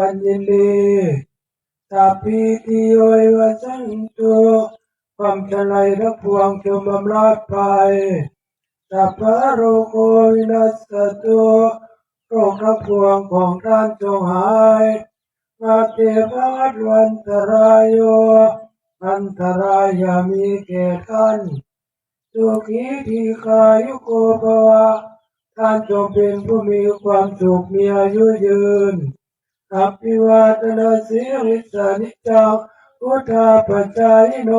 ปัญญิลีสัพพิติโยวัสันตุความทลายทั้งปวงจงบำราดไปสัพพะโรโควินัสสตุโรคทั้งปวงของท่านจงหายมาเตภัตวันตรายโยอันตรายามีแก่ท่านสุขีทีคายุโกภวะท่านจงเป็นผู้มีความสุขมีอายุยืน อภิวาทนาสิริสานิจังพุทธาปัจจายโน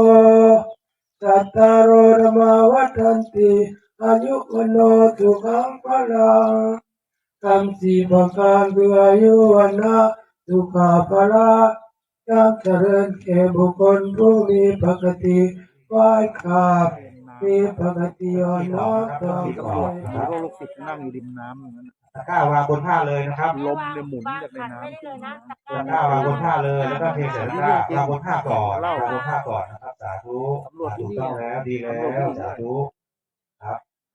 สัตตารโอธรรมาวัฏันติอายุวโนสุขังพลังคำสี่ประการคืออายุวันนะสุขาภละการเจริญแก่บุคคลผู้มีปกติไหว้ขาบมีปกติอ่อนน้อมต่อมีไปตำรวจมีนะครับโรคโรคจิตนั่งอยู่ริมน้ำอย่างนั้นตะ กร้าวางบนผ้าเลยนะครับลมเนี่ยหมุนจากในน้ำไม่ได้เลยนะตะกร้าวางบนผ้าเลยแล้วก็เทใส่ตะกร้าวางบนผ้าก่อนวางบนผ้าก่อนนะครับ สาธุถูกต้องแล้วดีแล้วสาธุ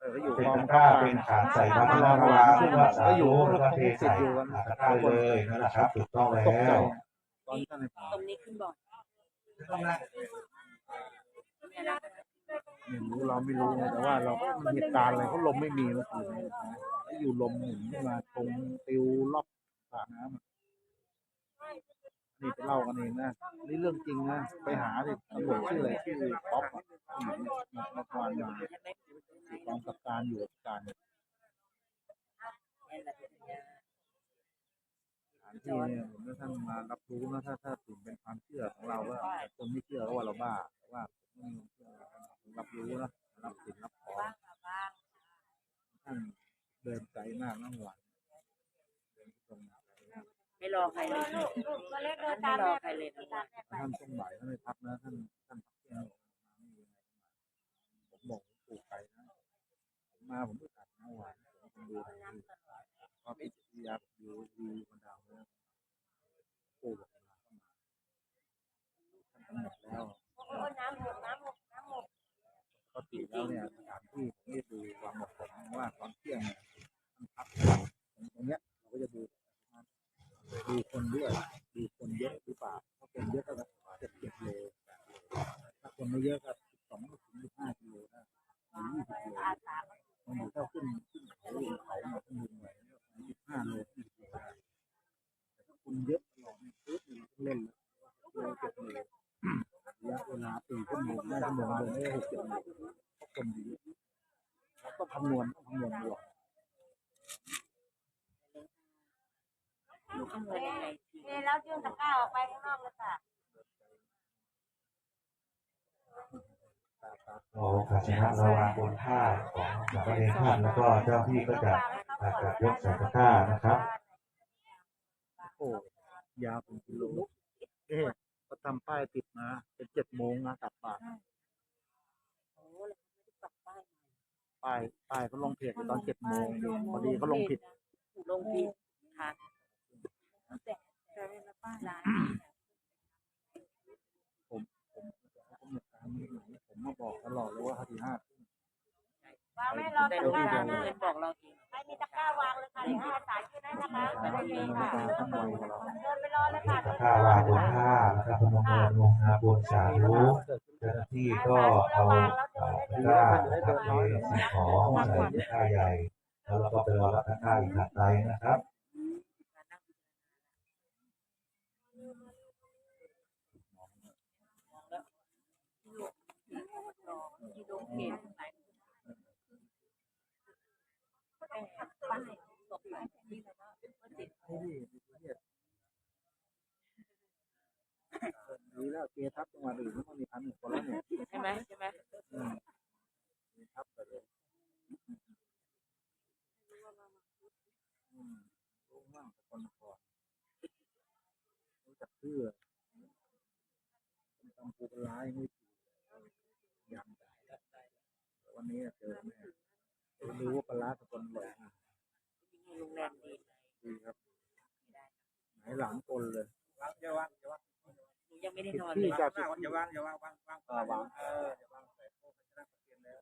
เอออยู่เป็นกองตะกร้าเป็นฐานใส่มาพลาวางแล้วก็สาก็อยู่ธุรแล้วถก็คเทงติใส่ดอยู่กันตะกร้าเลยนั่นแหละครับถูกต้องแล้ตกใจวตอนท่านในป่าตรงนี้ขึ้นบ่อย ไม่รู้เราไม่รู้ไงแต่ว่าเราก็มันเหตุการณ์อะไรเขาลมไม่มีเมื่อคืนแล้วอยู่ลมหมุนขึ้นมาตรงติวรอบสระน้ำอะนี่ไปเล่ากันเองนะนี่เรื่องจริงนะไปหาดิตำรวจชื่ออะไรชื่อป๊อปอะผู้หญิงเนี่ยมาทวานมาอยู่กองกับการอยู่กับการสถานที่เนี่ยผมว่าท่านมารับรู้นะถ้าถ้าถึงเป็นความเชื่อของเราก็คนไม่เชื่อก็ว่าเราบ้าแต่ว่าผมไม่เชื่อ รับรู้นะรับสิ่งรับของท่านเดินใจมากนั่งหวันเดินตรงมาไม่รอใครเลยไม่รอใครเลยนะท่านต้องบ่ายท่านไม่พักนะท่านท่านพักเที่ยงผมบอกผมปลูกไก่นะผมมาผมไม่ตัดนะหวานผมดูทีพอพิจารณาดูดูมันดาวเนี่ยปลูกท่านกำหนดแล้วน้ำหกน้ำหกน้ำหก ปกติแล้วเนี่ยสถานที่ผมจะดูความเหมาะสมว่าตอนเที่ยงเนี่ยมันพักตรงเนี้ยเราก็จะดูดูคนด้วยดูคนเยอะหรือเปล่าถ้าคนเยอะก็จ็ดเจ็ดโลยถ้าคนไม่เยอะก็สิบสองถึงสิบห้ากิโลได้หรือยี่สิบกิโลมันอยู่ถ้าขึ้นขึ้นเขาลงเขามาขึ้นลงไหวสิบห้าโลยี่สิบโลแต่ถ้าคนเยอะตลอดเลยคือเล่นแล้วโลเจ็ดโลยระยะเวลาสี่ชั่วโมงได้ชั่วโมงเดินได้หกเจ็ดโมงเพราะคนดี เราต้องคำนวณต้องคำนวณตลอดลูกขโมยยังไงเทแล้วยื่นตะกร้าออกไปข้างนอกเลยค่ะโอ้ภาชนะเราวางบนผ้าของสามเณรท่านแล้วก็เจ้าที่ก็จะจัดยกใส่ตะกร้านะครับ โอ้ยาวเป็นกิโลเอ๊ะเขาทำป้ายติดมาเป็นเจ็ดโมงนะกลับบ้าน โอ้เลยไม่ได้ปักป้าย ป้ายป้ายเขาลงเพจตอนเจ็ดโมงพอดีเขาลงผิดลงผิดค่ะแต่แต่ละป้ายร้านผมผมผมเหตุการณ์นี้ผมมาบอกตลอดเลยว่าห้าทีห้าวางไม่รอตะกร้านะเงินบอกเราเองใครมีตะกร้าวางเลยค่ะเดี๋ยวให้อาสาช่วยได้นะคะไม่ได้เลยค่ะท่านไวกว่าเราเดินไปรอเลยค่ะตะกร้าวางบนผ้าแล้วก็พนมมือลงนาบนสาธุเจ้าหน้าที่ก็เอา เอ่อตะกร้านะครับเทสิ่งของใส่ตะกร้าใหญ่ แล้วเราก็ไปรอรับตะกร้าอีกถัดไปนะครับที่โรงเกณฑ์ไหนป้ายตกไหนที่เราว่าว่าติดนี่นี่ดีแล้วเกียร์ทับจังหวัดอื่นไม่ต้องมีพันหนึ่งคนแล้วเนี่ยใช่ไหมใช่ไหม อืมเกียร์ทับไปเลยอืมรู้มากคนก่อนรู้จักเชื่อทำปูปลาร้ายไม่ถูกยำแต่วันนี้เจอแม่รู้ว่าปลาร้าสกลหลงโรงแรมดีดีครับไหนหลังกลเลยหนูยังไม่ได้นอนเลที่ยจะอย่าวางอย่าวางวางวางอ่าวางเอออย่าวางใส่โต๊ะพัชนะเทียนแล้ว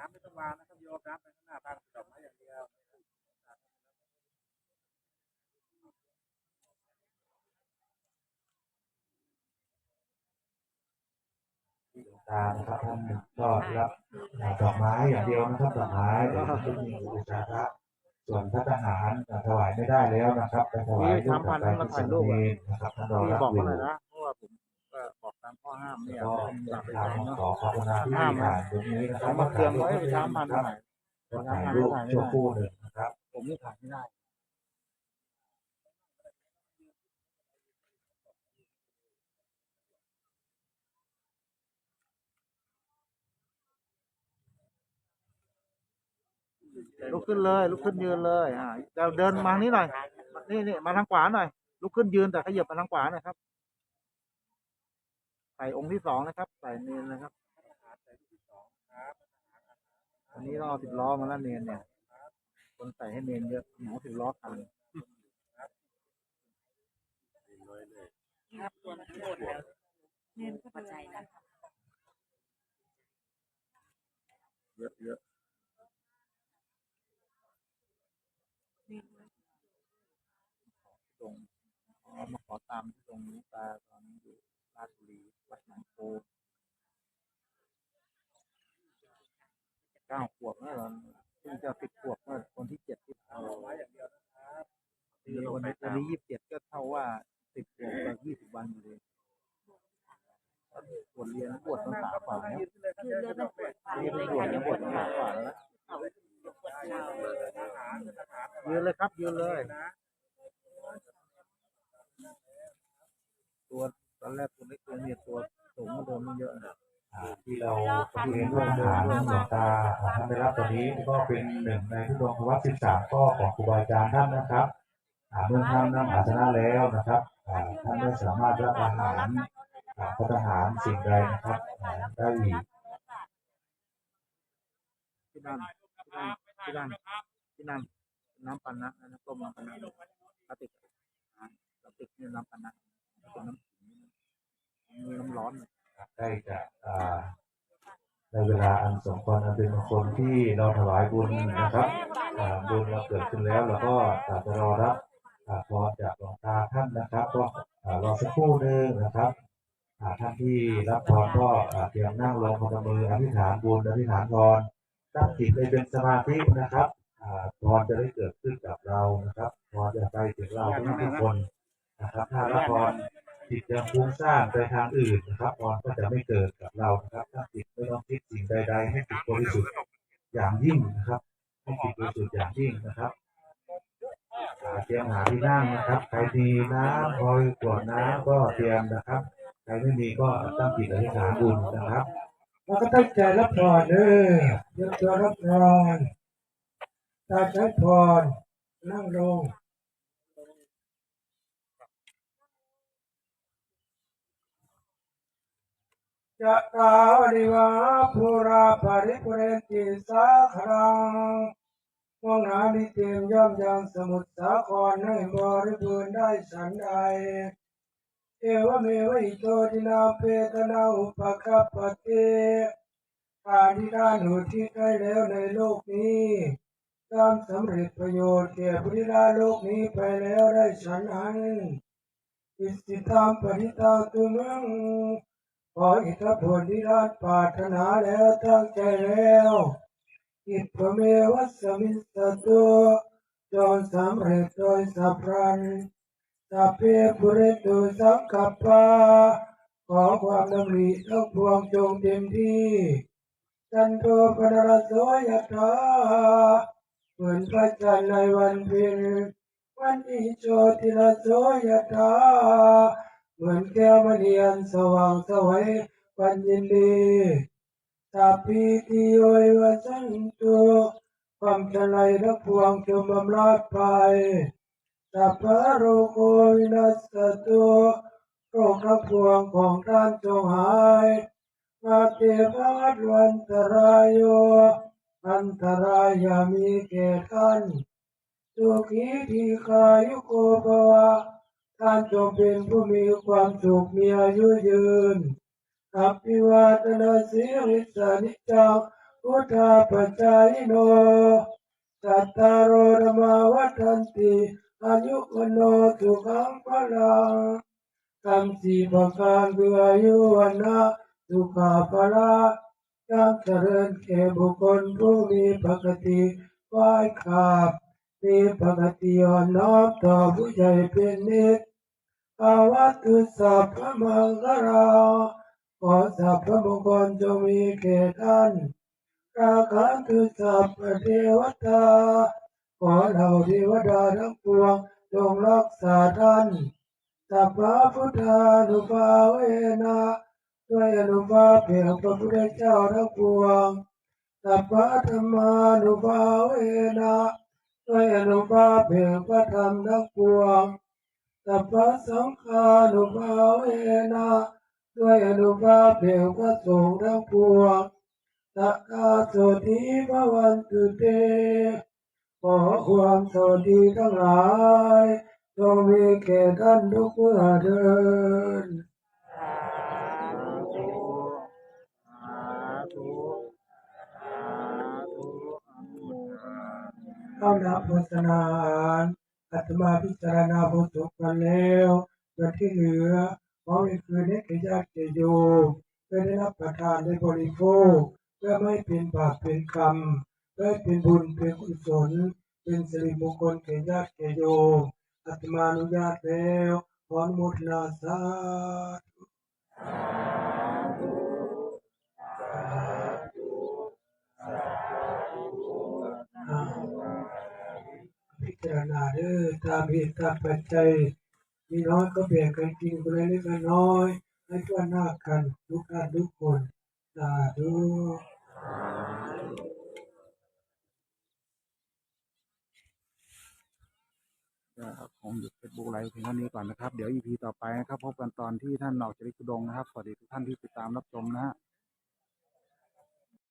น้ำไม่ต้องวางนะครับโยมน้ำไปข้างหน้าบ้าดอกไม้อย่างเดียวตานะครับท่านก็รับดอกไม้อย่างเดียวนะครับดอกไม้เดี๋ยวจะมีบูชาพระส่วนพระทหารถวายไม่ได้แล้วนะครับไปถวายรูปแบบไปที่สมเด็จนะครับท่านรอรับอยู่ ข้อห้ามไม่อยากก็ให้มันอยากไปทางทำเนาะขอขอบคุณที่ผ่านตรงนี้นะครัเอาบมาเครื่องไว้ไปช้าพันคหรับน่อยก็ถ่ายรูปชั่วครู่หนึ่งนะครับ ผมนี่ถ่ายไม่ได้ลุกขึ้นเลยลุกขึ้นยืนเลยอ่าเดินเดินมานี้หน่อยนี่นี่มาทางขวาหน่อยลุกขึ้นยืนแต่ขยับมาทางขวาหน่อยครับใส่องค์ที่สองนะครับ ใส่เนนนะครับอันนี้เราเอาสิบล้อมาแล้วเนนเนี่ย คนใส่ให้เนนเยอะหมูสิบล้อคันครับรวมทั้งหมดแล้วเน้นเข้าใจนะเยอะเยอะตรงขอมาขอตามที่ตรงนี้ตาตอนนี้อยู่ ราชบุรี วัดหนองโพเก้าขวบแล้วเหรอเพิ่งจะสิบขวบเมื่อคนที่เจ็ดที่เอาทีนี้วันนี้วันนี้ยี่สิบเจ็ดก็เท่าว่าสิบขวบกับยี่สิบวันอยู่เลยบวชเรียนบวชตั้งสามฝ่าแล้วคือเลือดมันปวดฟันนี่เลเป็นยบวชค่ะยังบวชตั้งสามฝ่าแล้วนะปวดเข่ายืนเลยครับยืนเลยตัว ตอนแรกตัวเล็กตัวเนี่ยตัวสูงมาโดนมันเยอะนะอ่าที่เราที่เห็นว่าทหารหลวงตาท่านได้รับตอนนี้ก็เป็นหนึ่งในทุดงควัตสิบสามข้อของครูบาอาจารย์ท่านนะครับอ่าเมื่อท่านนั่งอาสนะแล้วนะครับอ่าท่านไม่สามารถรับอาหารอ่าพระทหารสิ่งใดนะครับอ่าได้ที่นั่นที่นั่นที่นั่นที่นั่นน้ำปันนะน้ำต้มน้ำปันนะกระติกอ่ากระติกนี่น้ำปันนะเป็นน้ำขิงมี น้ำร้อนได้จะอ่าในเวลาอันสมควรอันเป็นมงคลที่เราถวายบุญนะครับอ่าบุญเราเกิดขึ้นแล้วเราก็จะรอรับพรจากหลวงตาท่านนะครับ ก็รอสักครู่หนึ่งนะครับท่านที่รับพรก็เตรียมนั่งลงพนมมืออธิษฐานบุญอธิษฐานพรตั้งจิตให้เป็นสมาธินะครับพรจะได้เกิดขึ้นกับเรานะครับพรจะไปถึงเราทุกคนนะครับถ้ารับพร จิตยังฟุ้งซ่านไปทางอื่นนะครับพรก็จะไม่เกิดกับเรานะครับ ถ้าจิตไม่ต้องคิดสิ่งใด ๆ ให้จิตบริสุทธิ์อย่างยิ่งนะครับให้จิตบริสุทธิ์อย่างยิ่งนะครับหาเตรียมหาที่นั่งนะครับใครมีน้ำพอยกวดน้ำก็เตรียมนะครับใครไม่มีก็ตั้งจิตอธิษฐานบุญนะครับแล้วก็ตั้งใจรับพรเด้อยวตัวรับพรตาใช้พรนั่งลง จะตาวดิวาภูราภริปุเรนติสาครังว่างหาดิเตรียมย่อมยังสมุทรสาครให้บริบูรณ์ได้ฉันใดเอวเมวิโตตินาเปตนาอุปกัปปติการที่ด้านหูที่ได้แล้วในโลกนี้ตามสำเร็จประโยชน์แก่ผู้ที่ได้โลกนี้ไปแล้วได้ฉันนั้นอิสิตามปฏิตาตุมัง ขออิทธผลที่ราชปรารถนาแล้วตั้งใจแล้วอิทธเมวัสมิสตุจงสำเร็จโดยสัพพันสัพเพปุเรตุสังกัปปะขอความดำริทั้งปวงจงเต็มที่จันโทปนรสโสยถาเหมือนพระจันทร์ในวันเพ็ญวันอิโชติรสโสยถา เหมือนแก้วมณีอันสว่างสวัยวันยินดีสัพพิติโยวิวัชชันตุความชลัยทั้งปวงจงบำราดไปสัพพะโรโควินัสสตุโรคทั้งปวงของท่านจงหายมาเตภัตวันตรายโยอันตรายามีแก่ท่านสุขีทีคายุโกภวะ ท่านจงเป็นผู้มีความสุขมีอายุยืนอภิวาทนาสิริสานิจังพุทธาปัจจายโนสัตตารโอธรรมาวัฏันติอายุวันโนสุขังพลังคำสี่ประการคืออายุวันนะสุขาภละการเจริญแก่บุคคลผู้มีปกติไหว้ขาบมีปกติอ่อนน้อมต่อผู้ใหญ่เป็นนิด อาวัตุสัพพะมังคาราขอสัพพะมงคลจงมีแก่ท่านราคันตุสัพพะเทวตาขอเหล่าเทวดาทั้งปวงจงรักษาท่านสัพพะพุทธานุภาเวนะด้วยอนุภาพแห่งพระพุทธเจ้าทั้งปวงสัพพะธรรมานุภาเวนะด้วยอนุภาพแห่งพระธรรมทั้งปวง สัพพะสังฆานุภาเวนะด้วยอนุภาพแห่งพระสงฆ์ทั้งปวงสักกาโสติภวันตุเตขอความสวัสดีทั้งหลายจงมีแก่ท่านทุกเมื่อเดินสาธุสาธุอนุโมทนาเข้านับโฆษณาอ่าน อาตมาพิจารณาบทสวดกันแล้วส่วนที่เหลือขอให้คืนให้แก่ญาติแก่โยมเพื่อได้รับประทานได้บริโภคเพื่อไม่เป็นบาปเป็นกรรมเพื่อเป็นบุญเป็นกุศลเป็นสิริมงคลแก่ญาติแก่โยมอาตมาอนุญาตแล้วขออนุโมทนาสาธุ อ่าพิ จารณาเด้อตามเหตุตามปัจจัยมีน้อยก็แบ่งกันกินคนละเล็กน้อย ให้ทั่วหน้ากันทุกท่านทุกคนสาธุคงหยุดเฟซบุ๊กไลฟ์เพียงเท่านี้ก่อนนะครับ เดี๋ยวอีพีต่อไปนะครับ พบกันตอนที่ท่านออกจากลิขุดงนะครับ สวัสดีทุกท่านที่ติดตามรับชมนะฮะ